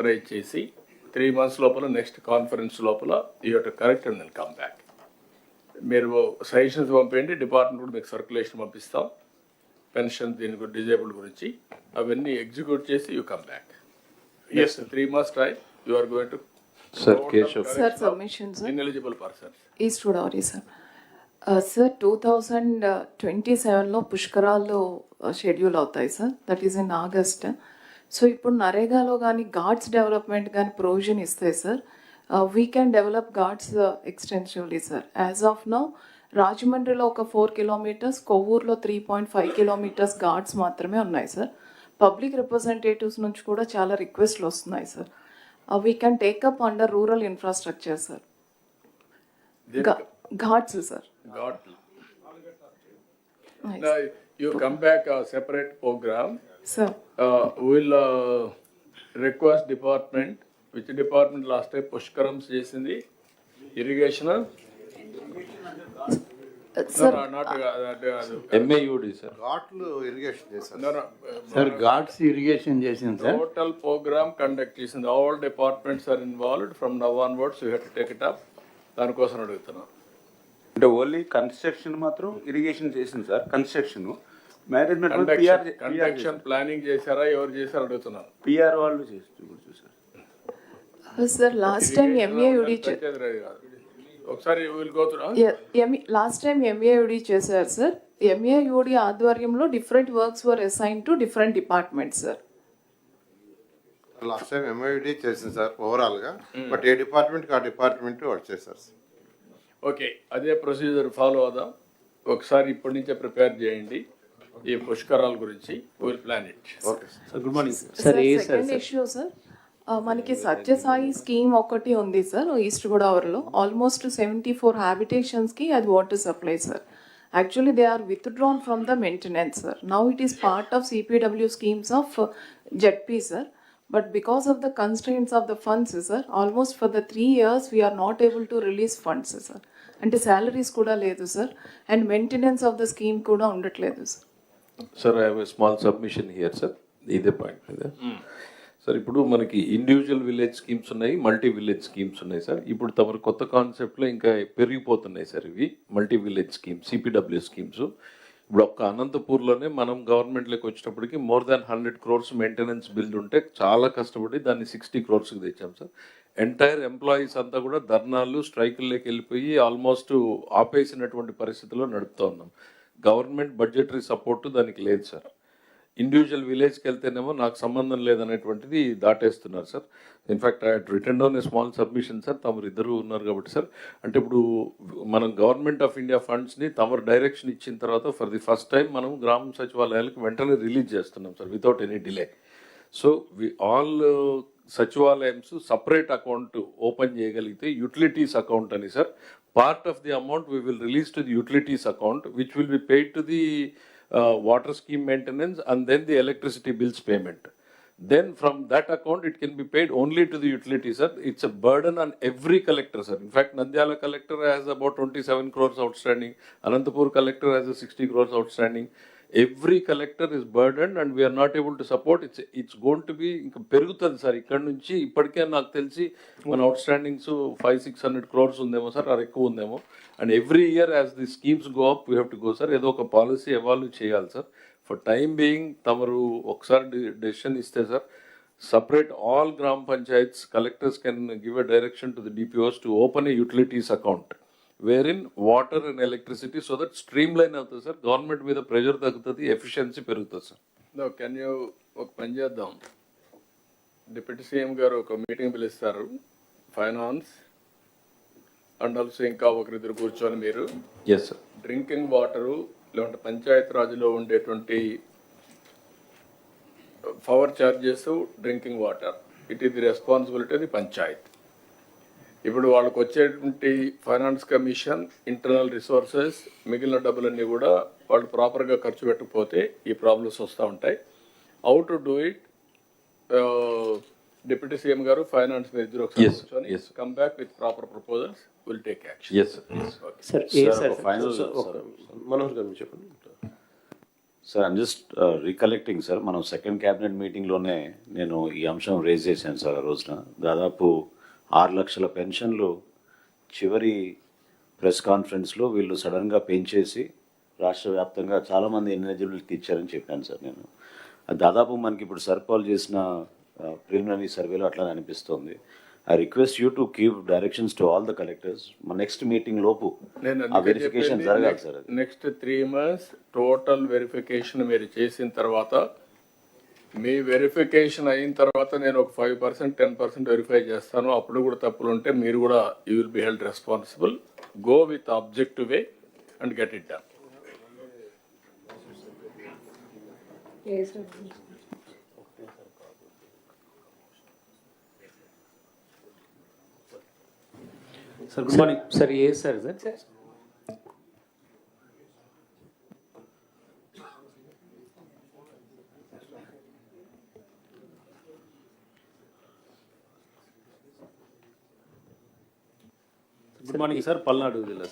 Rise చేసి three months లోపల next conference లోపల ఈ యొక్క correct and then come back మీరు సజెషన్స్ పంపేయండి డిపార్ట్మెంట్ కూడా మీకు సర్క్యులేషన్ పంపిస్తాం. పెన్షన్ దీని గురించి డిజేబుల్ గురించి అవన్నీ ఎగ్జిక్యూట్ చేసి you come back yes three months time you are going to sir Keshav sir submission sir ineligible persons East Godavari sir sir two thousand twenty సెవెన్లో పుష్కరాలు షెడ్యూల్ అవుతాయి sir that is in August so ఇప్పుడు నరేగాలో కానీ ghats development కానీ provision ఇస్తాయి sir. We can develop ghats extensively sir as of now రాజమండ్రిలో ఒక four kilometres కొవ్వూరులో three point five kilometres ghats మాత్రమే ఉన్నాయి సార్ పబ్లిక్ రిప్రజెంటేటివ్స్ నుంచి కూడా చాలా రిక్వెస్ట్లు వస్తున్నాయి sir we can take up under rural infrastructure sir ghats sir got now you come back sir uh, we'll uh, request department which department last time చేసింది? Irrigation sir not MAUD sir ఘాట్లు irrigation చేశారు. Sir Ghats irrigation చేసింది sir total programme conduct చేసింది. All departments are involved from now onwards you had take it up దానికోసం అడుగుతున్నాం అంటే only construction మాత్రం irrigation చేసింది సార్ కన్స్ట్రక్షన్ మేనేజ్మెంట్ ప్లానింగ్ చేశారా. ఎవరు చేశారు అడుగుతున్నాను. పిఆర్ వాళ్ళు చేస్తూ చూసారు sir last time MAUD Panchayati Raj కాదు. ఒకసారి will go through last time MAUD చేశారు సార్ ఎంఏయుడి ఆధ్వర్యంలో different works were assign to different departments sir last time MID చేసింది సార్ ఓవరాల్గా. బట్ ఏ డిపార్ట్మెంట్ ఆ డిపార్ట్మెంట్ వాడు చేశారు సార్ ఓకే అదే ప్రొసీజర్ ఫాలో అవుదాం. ఒకసారి ఇప్పటి నుంచే ప్రిపేర్ చేయండి. ఈ పుష్కరాల గురించి will plan it good morning sir second issue sir మనకి సత్యసాయి స్కీమ్ ఒకటి ఉంది సార్ ఈస్ట్ గోదావరిలో ఆల్మోస్ట్ సెవెంటీ ఫోర్ హ్యాబిటేషన్స్కి అది water supply sir actually they are withdrawn from the maintenance sir now it is part of CPW schemes of ZP sir but because of the constraints of the funds sir almost for the three years we are not able to release funds sir అంటే salaries కూడా లేదు sir and maintenance of the scheme కూడా ఉండట్లేదు sir sir I have small submission here sir ఇదే point మీద sir ఇప్పుడు మనకి individual village schemes ఉన్నాయి మల్టీ విలేజ్ స్కీమ్స్ ఉన్నాయి సార్ ఇప్పుడు తమరు కొత్త కాన్సెప్ట్లో ఇంకా పెరిగిపోతున్నాయి సార్ ఇవి. Multi village schemes CPW schemes ఇప్పుడు ఒక్క అనంతపూర్లోనే మనం గవర్నమెంట్లోకి వచ్చేటప్పటికి more than hundred crores maintenance bill ఉంటే చాలా కష్టపడి దాన్ని సిక్స్టీ క్రోర్స్కి తెచ్చాం సార్ ఎంటైర్ ఎంప్లాయీస్ అంతా కూడా ధర్నాలు స్ట్రైకుల్లోకి వెళ్ళిపోయి ఆల్మోస్ట్ ఆపేసినటువంటి పరిస్థితిలో నడుపుతూ ఉన్నాం. గవర్నమెంట్ బడ్జెటరీ సపోర్ట్ దానికి లేదు సార్. ఇండివిజువల్ విలేజ్కి వెళ్తేనేమో నాకు సంబంధం లేదనేటువంటిది దాటేస్తున్నారు sir. In fact I written down a small submission sir. తమరు ఇద్దరు ఉన్నారు కాబట్టి సార్. అంటే ఇప్పుడు మనం గవర్నమెంట్ ఆఫ్ ఇండియా ఫండ్స్ని తమరు డైరెక్షన్ ఇచ్చిన తర్వాత ఫర్ ది ఫస్ట్ టైం మనం గ్రామ సచివాలయాలకు వెంటనే రిలీజ్ చేస్తున్నాం sir without any delay so we all సచివాలయమ్స్ separate account open చేయగలిగితే యూటిలిటీస్ అకౌంట్ అని sir part of the amount we will release to the utilities account, which will be paid to the uh, water scheme maintenance and then the electricity bills payment. Then from that account, it can be paid only to the utilities, sir. It's a burden on every collector, sir. In fact, Nandyala collector has about 27 crores outstanding. Anantapur collector has a 60 crores outstanding. Every collector is burdened and we are not able to support. It's it's going to be ఇంకా పెరుగుతుంది sir. ఇక్కడ నుంచి ఇప్పటికే నాకు తెలిసి మన outstandings five six hundred crores ఉందేమో sir. అది ఎక్కువ ఉందేమో. And every year as the schemes go up we have to go sir. ఏదో ఒక పాలసీ ఎవాల్వ్ చేయాలి సార్. ఫర్ టైం బీయింగ్ తమరు ఒకసారి డెసిషన్ ఇస్తే సార్ సపరేట్ ఆల్ గ్రామ panchayats collectors can give a direction to the DPOs to open a utilities account where in water and electricity so that streamline అవుతుంది sir government మీద pressure తగ్గుతుంది efficiency పెరుగుతుంది sir can you ఒక పని చేద్దాం. Deputy CM గారు ఒక meeting పిలుస్తారు. ఫైనాన్స్ అండ్ ఆల్సో ఇంకా ఒకరిద్దరు కూర్చొని మీరు ఎస్ సార్ డ్రింకింగ్ వాటరు లేదంటే పంచాయత్ రాజులో ఉండేటువంటి power charges drinking water it is the responsibility the panchayat. ఇప్పుడు వాళ్ళకి వచ్చేటువంటి ఫైనాన్స్ కమిషన్ ఇంటర్నల్ రిసోర్సెస్ మిగిలిన డబ్బులన్నీ కూడా వాళ్ళు ప్రాపర్గా ఖర్చు పెట్టకపోతే ఈ ప్రాబ్లమ్స్ వస్తూ ఉంటాయి. How to do it deputy CM గారు ఫైనాన్స్ మీద ఇద్దరు. Come back with proper proposals will take action yes sir Manohar గారు చెప్పండి. Sir I'm just recollecting sir మనం సెకండ్ క్యాబినెట్ మీటింగ్లోనే నేను ఈ అంశం రేజ్ చేశాను సార్ ఆ రోజున. దాదాపు ఆరు లక్షల పెన్షన్లు చివరి ప్రెస్ కాన్ఫరెన్స్లో వీళ్ళు సడన్గా పెంచేసి రాష్ట్ర వ్యాప్తంగా చాలామంది ఎలిజిబిలిటీకి ఇచ్చారని చెప్పాను సార్ నేను. దాదాపు మనకి ఇప్పుడు సర్పాల్ చేసిన ప్రిలిమినరీ సర్వేలో అట్లానే అనిపిస్తోంది. I request you to keep directions to all the collectors. మన నెక్స్ట్ మీటింగ్ లోపు ఆ వెరిఫికేషన్ జరగాలి sir next three months total verification మీరు చేసిన తర్వాత మీ వెరిఫికేషన్ అయిన తర్వాత నేను ఒక five percent ten percent verify చేస్తాను. అప్పుడు కూడా తప్పులు ఉంటే మీరు కూడా you will be held responsible go with objective way and get it done sir good morning sir A sir sir good morning sir Palnadu జిల్లా సార్